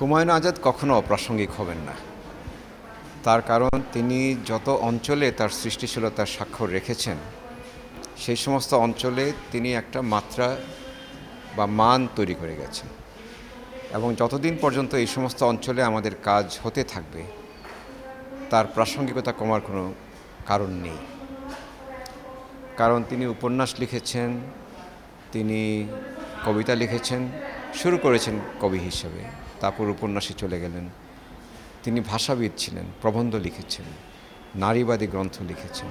হুমায়ুন আজাদ কখনো অপ্রাসঙ্গিক হবেন না। তার কারণ তিনি যত অঞ্চলে তার সৃষ্টিশীলতার স্বাক্ষর রেখেছেন, সেই সমস্ত অঞ্চলে তিনি একটা মাত্রা বা মান তৈরি করে গেছেন। এবং যতদিন পর্যন্ত এই সমস্ত অঞ্চলে আমাদের কাজ হতে থাকবে, তার প্রাসঙ্গিকতা কমার কোনো কারণ নেই। কারণ তিনি উপন্যাস লিখেছেন, তিনি কবিতা লিখেছেন, শুরু করেছেন কবি হিসেবে। তারপর উপন্যাসে চলে গেলেন। তিনি ভাষাবিদ ছিলেন, প্রবন্ধ লিখেছেন, নারীবাদী গ্রন্থ লিখেছেন,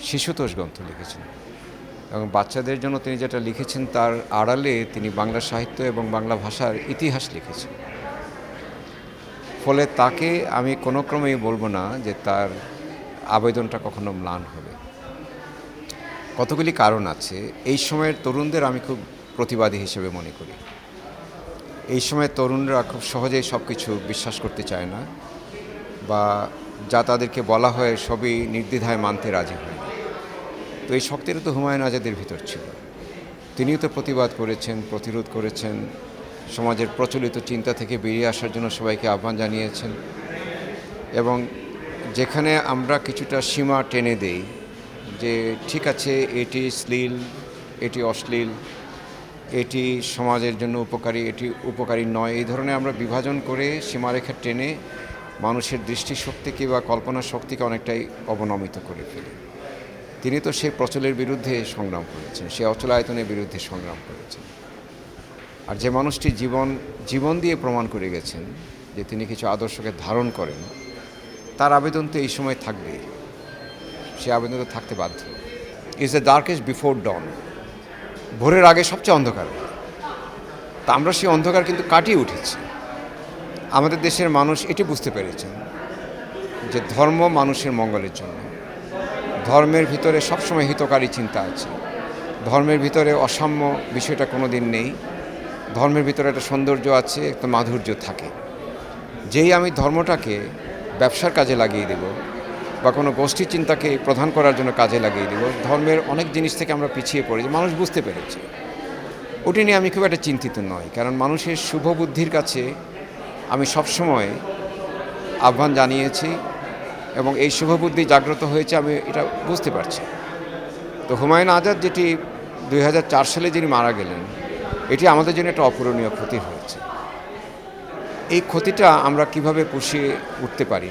শিশুতোষ গ্রন্থ লিখেছেন এবং বাচ্চাদের জন্য তিনি যেটা লিখেছেন তার আড়ালে তিনি বাংলা সাহিত্য এবং বাংলা ভাষার ইতিহাস লিখেছেন। ফলে তাকে আমি কোনো ক্রমেই বলব না যে তার আবেদনটা কখনো ম্লান হবে। কতগুলি কারণ আছে, এই সময়ের তরুণদের আমি খুব প্রতিবাদী হিসেবে মনে করি। এই সময় তরুণরা খুব সহজেই সব কিছু বিশ্বাস করতে চায় না বা যা তাদেরকে বলা হয় সবই নির্দ্বিধায় মানতে রাজি হয় তো এই শক্তিটা তো হুমায়ুন আজাদের ভিতর ছিল। তিনিও তো প্রতিবাদ করেছেন, প্রতিরোধ করেছেন, সমাজের প্রচলিত চিন্তা থেকে বেরিয়ে আসার জন্য সবাইকে আহ্বান জানিয়েছেন এবং যেখানে আমরা কিছুটা সীমা টেনে দেই যে ঠিক আছে, এটি শ্লীল, এটি অশ্লীল এটি সমাজের জন্য উপকারী, এটি উপকারী নয়। এই ধরনের আমরা বিভাজন করে সীমারেখা টেনে মানুষের দৃষ্টিশক্তিকে বা কল্পনা শক্তিকে অনেকটাই অবনমিত করে ফেলি। তিনি তো সেই প্রচলের বিরুদ্ধে সংগ্রাম করেছেন, সেই অচলায়তনের বিরুদ্ধে সংগ্রাম করেছেন। আর যে মানুষটি জীবন জীবন দিয়ে প্রমাণ করে গেছেন যে তিনি কিছু আদর্শকে ধারণ করেন, তার আবেদন তো এই সময় থাকবে সে আবেদন তো থাকতে বাধ্য। Is the darkest before dawn ভোরের আগে সবচেয়ে অন্ধকার। তা আমরা সেই অন্ধকার কিন্তু কাটিয়ে উঠেছি। আমাদের দেশের মানুষ এটি বুঝতে পেরেছেন যে ধর্ম মানুষের মঙ্গলের জন্য। ধর্মের ভিতরে সবসময় হিতকারী চিন্তা আছে। ধর্মের ভিতরে অসাম্য বিষয়টা কোনো দিন নেই। ধর্মের ভিতরে একটা সৌন্দর্য আছে, একটা মাধুর্য থাকে। যেই আমি ধর্মটাকে ব্যবসার কাজে লাগিয়ে দেব বা কোনো গোষ্ঠী চিন্তাকে প্রধান করার জন্য কাজে লাগিয়ে দেব। ধর্মের অনেক জিনিস থেকে আমরা পিছিয়ে পড়ি যে মানুষ বুঝতে পেরেছে। ওটি নিয়ে আমি খুব একটা চিন্তিত নই, কারণ মানুষের শুভ বুদ্ধির কাছে আমি সবসময় আহ্বান জানিয়েছি এবং এই শুভবুদ্ধি জাগ্রত হয়েছে আমি এটা বুঝতে পারছি। তো হুমায়ুন আজাদ যেটি দু হাজার চার সালে যিনি মারা গেলেন, এটি আমাদের জন্য একটা অপূরণীয় ক্ষতি হয়েছে। এই ক্ষতিটা আমরা কীভাবে পুষিয়ে উঠতে পারি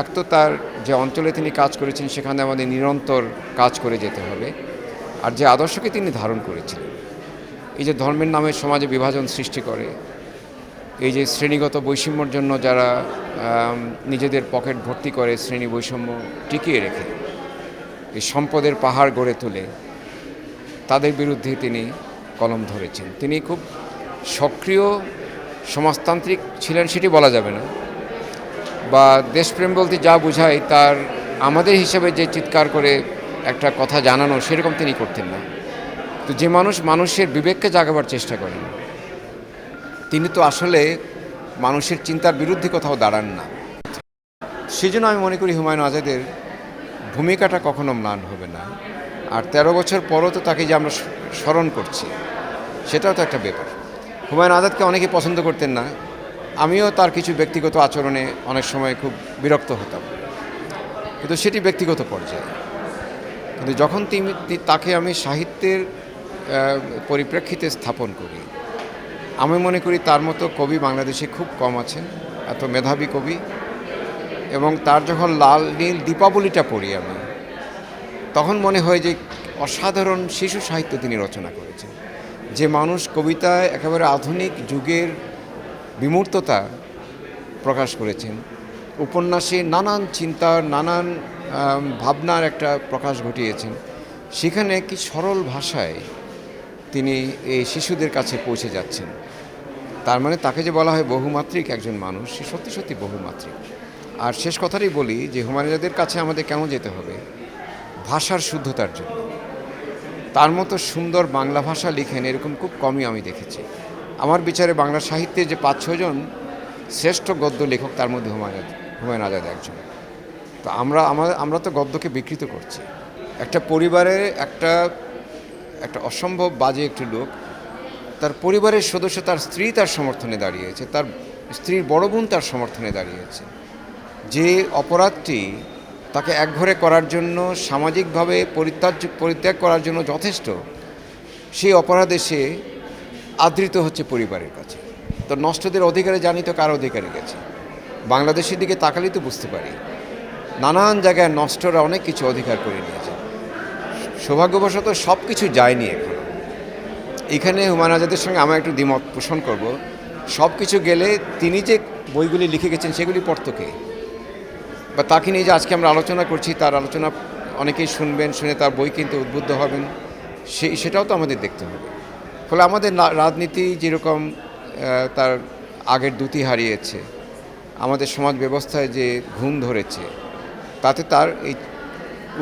এক তো তার যে অঞ্চলে তিনি কাজ করেছেন, সেখানে আমাদের নিরন্তর কাজ করে যেতে হবে। আর যে আদর্শকে তিনি ধারণ করেছিলেন, এই যে ধর্মের নামে সমাজে বিভাজন সৃষ্টি করে, এই যে শ্রেণীগত বৈষম্যর জন্য যারা নিজেদের পকেট ভর্তি করে শ্রেণি বৈষম্য টিকিয়ে রেখে, এই সম্পদের পাহাড় গড়ে তোলে, তাদের বিরুদ্ধে তিনি কলম ধরেছেন। তিনি খুব সক্রিয় সমাজতান্ত্রিক ছিলেন, সেটি বলা যাবে না। বা দেশপ্রেম বলতে যা বোঝায়, তার আমাদের হিসেবে যে চিৎকার করে একটা কথা জানানো, সেরকম তিনি করতেন না। তো যে মানুষ মানুষের বিবেককে জাগাবার চেষ্টা করেন, তিনি তো আসলে মানুষের চিন্তার বিরুদ্ধে কোথাও দাঁড়ান না। সেই জন্য আমি মনে করি হুমায়ুন আজাদের ভূমিকাটা কখনো ম্লান হবে না। আর তেরো বছর পরও তো তাকে যে আমরা স্মরণ করছি, সেটাও তো একটা ব্যাপার। হুমায়ুন আজাদকে অনেকে পছন্দ করতেন না আমিও তার কিছু ব্যক্তিগত আচরণে অনেক সময় খুব বিরক্ত হতাম। কিন্তু সেটি ব্যক্তিগত পর্যায়ে। কিন্তু যখন তিনি তাকে আমি সাহিত্যের পরিপ্রেক্ষিতে স্থাপন করি, আমি মনে করি তার মতো কবি বাংলাদেশে খুব কম আছেন, এত মেধাবী কবি। এবং তার যখন লাল, নীল দীপাবলিটা পড়ি আমি, তখন মনে হয় যে অসাধারণ শিশু সাহিত্য তিনি রচনা করেছেন। যে মানুষ কবিতায় একেবারে আধুনিক যুগের বিমূর্ততা প্রকাশ করেছেন। উপন্যাসে নানান চিন্তার নানান ভাবনার একটা প্রকাশ ঘটিয়েছেন। সেখানে কি সরল ভাষায় তিনি এই শিশুদের কাছে পৌঁছে যাচ্ছেন? তার মানে তাকে যে বলা হয় বহুমাত্রিক একজন মানুষ, সে সত্যি সত্যি বহুমাত্রিক। আর শেষ কথাটাই বলি যে হুমায়ুনাদের কাছে আমাদের কেন যেতে হবে? ভাষার শুদ্ধতার জন্য। তার মতো সুন্দর বাংলা ভাষা লিখেন এরকম খুব কমই আমি দেখেছি। আমার বিচারে বাংলা সাহিত্যে যে পাঁচ ছজন শ্রেষ্ঠ গদ্য লেখক, তার মধ্যে হুমায়ুন আজাদ হুমায়ুন আজাদ একজন। তো আমরা আমরা আমরা তো গদ্যকে বিকৃত করছি। একটা পরিবারে একটা একটা অসম্ভব বাজে একটি লোক, তার পরিবারের সদস্য তার স্ত্রী তার সমর্থনে দাঁড়িয়েছে, তার স্ত্রীর বড় বোন তার সমর্থনে দাঁড়িয়েছে। যে অপরাধটি তাকে একঘরে করার জন্য, সামাজিকভাবে পরিত্যাগ পরিত্যাগ করার জন্য যথেষ্ট, সেই অপরাধে সে আদৃত হচ্ছে পরিবারের কাছে। তো নষ্টদের অধিকারে জানি তো কার অধিকারে গেছে? বাংলাদেশের দিকে তাকালেই তো বুঝতে পারি। নানান জায়গায় নষ্টরা অনেক কিছু অধিকার করে নিয়েছে। সৌভাগ্যবশত সব কিছু যায়নি এখন। এখানে হুমায়ুন আজাদের সঙ্গে আমার একটু দ্বিমত পোষণ করব। সব কিছু গেলে তিনি যে বইগুলি লিখে গেছেন, সেগুলি পড়তো কে? বা তাকে নিয়ে যে আজকে আমরা আলোচনা করছি, তার আলোচনা অনেকেই শুনবেন, শুনে তার বই কিনতে উদ্বুদ্ধ হবেন সেই সেটাও তো আমাদের দেখতে হবে। ফলে আমাদের রাজনীতি যেরকম তার আগের দুটি হারিয়েছে, আমাদের সমাজ ব্যবস্থায় যে ঘুম ধরেছে, তাতে তার এই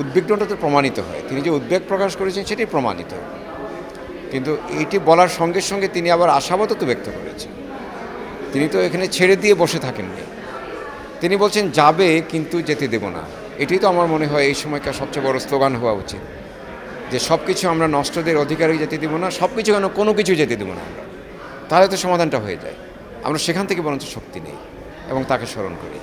উদ্বিগ্নটা তো প্রমাণিত হয়। তিনি যে উদ্বেগ প্রকাশ করেছেন সেটি প্রমাণিত। কিন্তু এইটি বলার সঙ্গে সঙ্গে তিনি আবার আশাবাদও তো ব্যক্ত করেছেন। তিনি তো এখানে ছেড়ে দিয়ে বসে থাকেননি। তিনি বলছেন, যাবে, কিন্তু যেতে দেব না। এটাই তো আমার মনে হয় এই সময়কার সবচেয়ে বড় স্লোগান হওয়া উচিত। যে সব কিছু আমরা নষ্টদের অধিকারে যেতে দেবো না সব কিছু কেন কোনো কিছু যেতে দেবো না আমরা। তাহলে তো সমাধানটা হয়ে যায়। আমরা সেখান থেকে বরঞ্চ শক্তি নেই এবং তাকে স্মরণ করি।